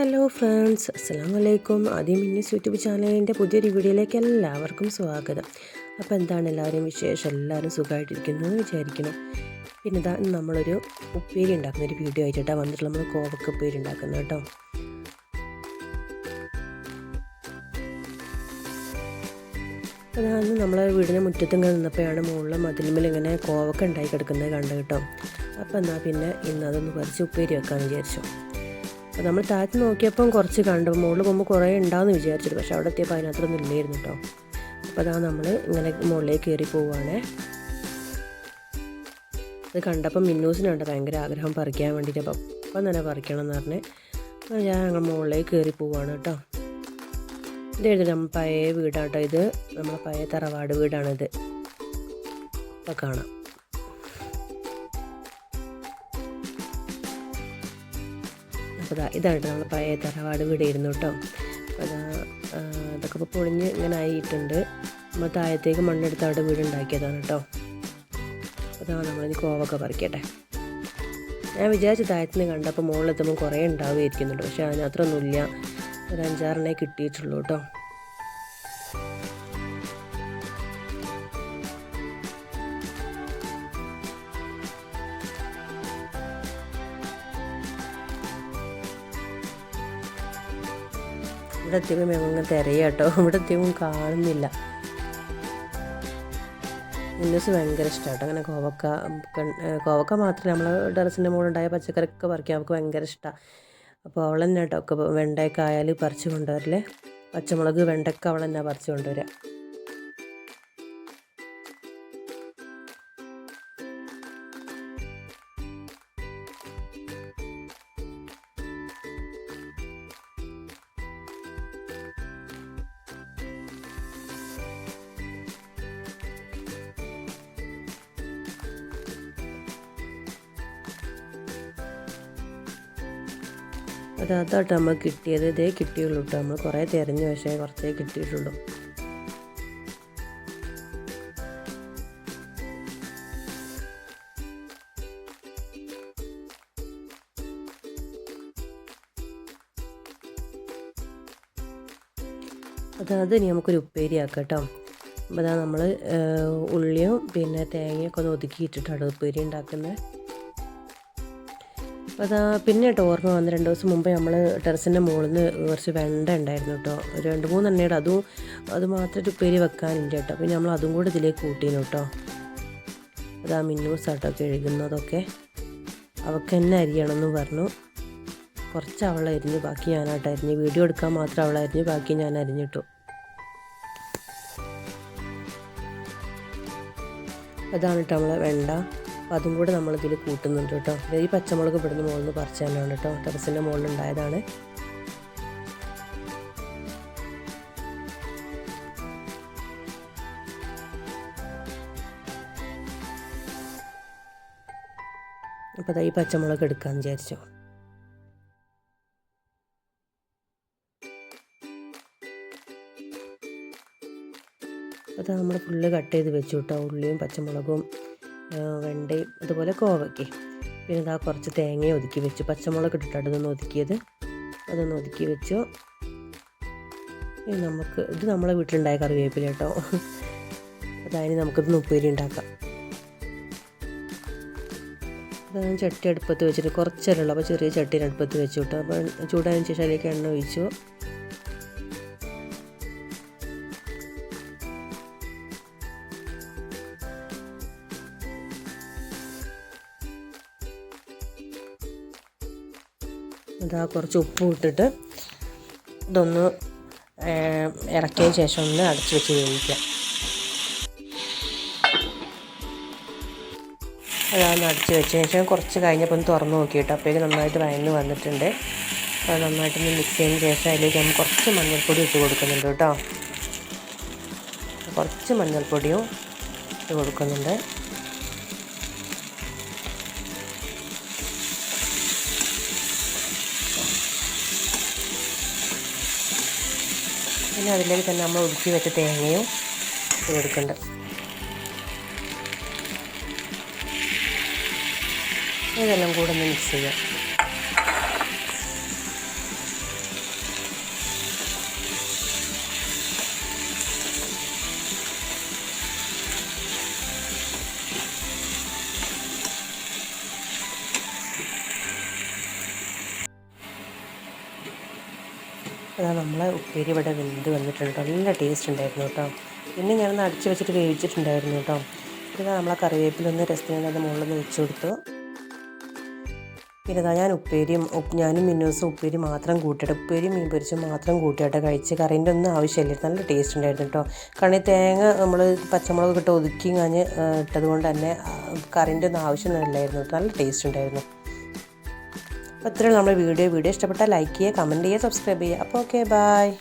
Hello friends അസ്സാം വലൈക്കും ആദ്യം മിന്നീസ് യൂട്യൂബ് ചാനലിന്റെ പുതിയൊരു വീഡിയോയിലേക്ക് എല്ലാവർക്കും സ്വാഗതം. അപ്പോൾ എന്താണ് എല്ലാവരും വിശേഷം? എല്ലാവരും സുഖമായിട്ടിരിക്കുന്നു എന്ന് വിചാരിക്കണം പിന്നെ ഇതാ നമ്മളൊരു ഉപ്പേരി ഉണ്ടാക്കുന്ന ഒരു വീഡിയോ ആയിട്ടാണ് വന്നിട്ടുള്ള നമ്മൾ കോവക്ക ഉപ്പേരി ഉണ്ടാക്കുന്നത് കേട്ടോ. അതാണ് നമ്മളെ വീടിന്റെ മുറ്റത്തും നിന്നപ്പോഴാണ് മുകളിലെ മതിലുമ്പിൽ ഇങ്ങനെ കോവക്ക ഉണ്ടായി കിടക്കുന്നത് കണ്ടു കേട്ടോ. അപ്പോൾ എന്നാൽ പിന്നെ ഇന്ന് അതൊന്ന് പറിച്ച് ഉപ്പേരി വെക്കാമെന്ന് വിചാരിച്ചു. അപ്പോൾ നമ്മൾ താഴ്ത്തി നോക്കിയപ്പം കുറച്ച് കണ്ടു. മുകളിൽ പോകുമ്പോൾ കുറേ ഉണ്ടാവുമെന്ന് വിചാരിച്ചിട്ട്. പക്ഷേ അവിടെ എത്തിയപ്പോൾ അതിനകത്തൊന്നും ഇല്ലായിരുന്നു കേട്ടോ അപ്പോൾ അതാ നമ്മൾ ഇങ്ങനെ മുകളിലേക്ക് കയറി പോവുകയാണേ അത് കണ്ടപ്പം മിന്നൂസിനുണ്ട് ഭയങ്കര ആഗ്രഹം പറിക്കാൻ വേണ്ടിയിട്ട് അപ്പം അപ്പം തന്നെ പറിക്കണം എന്ന് പറഞ്ഞ്. ഞാൻ ഞങ്ങൾ മുകളിലേക്ക് കയറി പോവുകയാണ് കേട്ടോ ഇത് എഴുതി നമ്മൾ പഴയ വീടാണ് കേട്ടോ ഇത്. നമ്മളെ പഴയ തറവാട് വീടാണിത്. അപ്പോൾ കാണാം. അപ്പോൾ ഇതാ ഇതാണ് നമ്മൾ പഴയ തറവാട് വീടായിരുന്നു കേട്ടോ. അപ്പോൾ അതൊക്കെ ഇപ്പോൾ പൊളിഞ്ഞ് ഇങ്ങനെ ആയിട്ടുണ്ട്. നമ്മൾ താഴത്തേക്ക് മണ്ണെടുത്ത് അവിടെ വീട് ഉണ്ടാക്കിയതാണ് കേട്ടോ. അതാ നമ്മളിനി കോവൊക്കെ പറിക്കട്ടെ. ഞാൻ വിചാരിച്ചു താഴത്തിന് കണ്ടപ്പോൾ മുകളിലെത്തുമ്പോൾ കുറേ ഉണ്ടാവുമായിരിക്കുന്നുണ്ട്. പക്ഷേ അതിനത്രയൊന്നുമില്ല ഒരു അഞ്ചാറെണ്ണേ കിട്ടിയിട്ടുള്ളൂ കേട്ടോ. ഇവിടെ എത്തിയപ്പോൾ ഞങ്ങൾ തിരയാ കേട്ടോ ഇവിടെ എത്തിയപ്പോൾ കാണുന്നില്ല. മുന്നസ് ഭയങ്കര ഇഷ്ടമാണ് അങ്ങനെ കോവക്ക കോവക്ക മാത്രമേ നമ്മൾ ടെറസിന്റെ മുകളിലുണ്ടായ പച്ചക്കറിയൊക്കെ പറിക്കാൻ അവൾക്ക് ഭയങ്കര ഇഷ്ടമാണ് അപ്പോൾ അവൾ തന്നെ കേട്ടോ ഒക്കെ വെണ്ടയൊക്കെ ആയാൽ പറിച്ച് കൊണ്ടുവരില്ലേ പച്ചമുളക് വെണ്ടയ്ക്ക അവൾ തന്നെ പറിച്ച് കൊണ്ടുവരിക അത് അതാട്ടോ നമ്മൾ കിട്ടിയത് ഇതേ കിട്ടിയുള്ളൂ കേട്ടോ നമ്മൾ കുറേ തിരഞ്ഞു പക്ഷേ കുറച്ചേ കിട്ടിയിട്ടുള്ളൂ. അത് ഇനി നമുക്കൊരു ഉപ്പേരി ആക്കാം കേട്ടോ അപ്പോൾ അതാ നമ്മൾ ഉള്ളിയും പിന്നെ തേങ്ങയൊക്കെ ഒന്ന് ഒതുക്കിയിട്ടിട്ടാണ് ഉപ്പേരി ഉണ്ടാക്കുന്നത്. അതാ പിന്നെ കേട്ടോ ഓർമ്മ വന്ന് രണ്ട് ദിവസം മുമ്പേ നമ്മൾ ടെറസിന്റെ മുകളിൽ നിന്ന് കുറച്ച് വെണ്ട ഉണ്ടായിരുന്നു കേട്ടോ ഒരു രണ്ട് മൂന്ന് എണ്ണയുടെ അതും അത് മാത്രമായിട്ട് ഉപ്പേരി വെക്കാനുണ്ട് കേട്ടോ പിന്നെ നമ്മൾ അതും കൂടെ ഇതിലേക്ക് കൂട്ടിയിരുന്നു കേട്ടോ അതാ മിന്നൂസ് ആട്ടോ കഴുകുന്നതൊക്കെ അവൾക്ക് തന്നെ അരിയണമെന്ന് പറഞ്ഞു. കുറച്ച് അവൾ അരിഞ്ഞു ബാക്കി ഞാനായിട്ട് വീഡിയോ എടുക്കാൻ മാത്രം അവൾ അരിഞ്ഞു ബാക്കി ഞാൻ അരിഞ്ഞിട്ടു അതാണ് കേട്ടോ നമ്മളെ വെണ്ട. അപ്പോൾ അതും കൂടെ നമ്മളിതിൽ കൂട്ടുന്നുണ്ട് കേട്ടോ. ഈ പച്ചമുളക് ഇവിടുന്ന് മുകളിൽ നിന്ന് പറിച്ചാലാണ് കേട്ടോ. ടെറസിന്റെ മുകളിൽ ഉണ്ടായതാണ് അപ്പോൾ അതാ ഈ പച്ചമുളക് എടുക്കാമെന്ന് വിചാരിച്ചു. അത് നമ്മൾ ഫുള്ള് കട്ട് ചെയ്ത് വെച്ചു കേട്ടോ. ഉള്ളിയും പച്ചമുളകും വെണ്ടയും അതുപോലെ കോവയ്ക്ക്. പിന്നെ ഇതാ കുറച്ച് തേങ്ങയും ഒതുക്കി വെച്ചു. പച്ചമുളക് ഇട്ടിട്ടാണ് ഇതൊന്ന് ഒതുക്കിയത്. അതൊന്ന് ഒതുക്കി വെച്ചു. നമുക്ക് ഇത് നമ്മളെ വീട്ടിലുണ്ടായ കറിവേപ്പില കേട്ടോ. അതായത് നമുക്കിത് ഉപ്പേരി ഉണ്ടാക്കാം. അതാണ് ചട്ടി അടുപ്പത്ത് വെച്ചിട്ട് കുറച്ചേരുള്ളൂ അപ്പോൾ ചെറിയ ചട്ടി അടുപ്പത്ത് വെച്ചു കേട്ടോ. അപ്പോൾ ചൂടായതിനു ശേഷം അതിലേക്ക് എണ്ണ ഒഴിച്ചു. ഇതാ കുറച്ച് ഉപ്പ് ഇട്ടിട്ട് ഇതൊന്ന് ഇറക്കിയ ശേഷം ഒന്ന് അടച്ചു വെച്ച് വേവിക്കാം. അതാണ് അടച്ചു വെച്ച ശേഷം കുറച്ച് കഴിഞ്ഞപ്പോൾ ഒന്ന് തുറന്ന് നോക്കിയിട്ട്. അപ്പോഴേക്ക് നന്നായിട്ട് വയന്ന് വന്നിട്ടുണ്ട്. അത് നന്നായിട്ടൊന്ന് മിക്സ് ചെയ്യുന്ന ശേഷം അതിലേക്ക് നമ്മൾ കുറച്ച് മഞ്ഞൾപ്പൊടി ഇട്ട് കൊടുക്കുന്നുണ്ട് കേട്ടോ. കുറച്ച് മഞ്ഞൾപ്പൊടിയും ഇട്ട് കൊടുക്കുന്നുണ്ട്. പിന്നെ അതിലേക്ക് തന്നെ നമ്മൾ ഒതുക്കി വെച്ച തേങ്ങയും ഇട്ട് കൊടുക്കുന്നുണ്ട് ഇതെല്ലാം കൂടെ ഒന്ന് മിക്സ് ചെയ്യാം. അതാ നമ്മളെ ഉപ്പേരി ഇവിടെ വെന്ത് വന്നിട്ടുണ്ട് നല്ല ടേസ്റ്റ് ഉണ്ടായിരുന്നു കേട്ടോ. പിന്നെ ഞാനൊന്ന് അടിച്ച് വെച്ചിട്ട് വേവിച്ചിട്ടുണ്ടായിരുന്നു കേട്ടോ. പിന്നെ നമ്മളെ കറിവേപ്പിലൊന്ന് രസത്തിന് അത് മുകളിൽ വെച്ച് കൊടുത്തു. പിന്നെ ഞാൻ ഉപ്പേരിയും ഉപ്പ് ഞാനും മിന്നൂസും ഉപ്പേരി മാത്രം കൂട്ടിയിട്ട് ഉപ്പേരിയും മീൻ പൊരിച്ചും മാത്രം കൂട്ടിയിട്ട് കഴിച്ച് കറീന്റെ ഒന്നും ആവശ്യമില്ല. നല്ല ടേസ്റ്റ് ഉണ്ടായിരുന്നു കേട്ടോ. കാരണം ഈ തേങ്ങ നമ്മൾ പച്ചമുളക് ഇട്ട് ഒതുക്കി കാഞ്ഞ് ഇട്ടത് കൊണ്ട് തന്നെ കറീന്റെ ഒന്നും ആവശ്യമൊന്നും ഇല്ലായിരുന്നു. നല്ല ടേസ്റ്റ് ഉണ്ടായിരുന്നു. അപ്പോൾ ഇത്രയും നമ്മുടെ വീഡിയോ. വീഡിയോ ഇഷ്ടപ്പെട്ടാൽ ലൈക്ക് ചെയ്യുക കമന്റ് ചെയ്യുക സബ്സ്ക്രൈബ് ചെയ്യുക. അപ്പോൾ ഓക്കെ ബായ്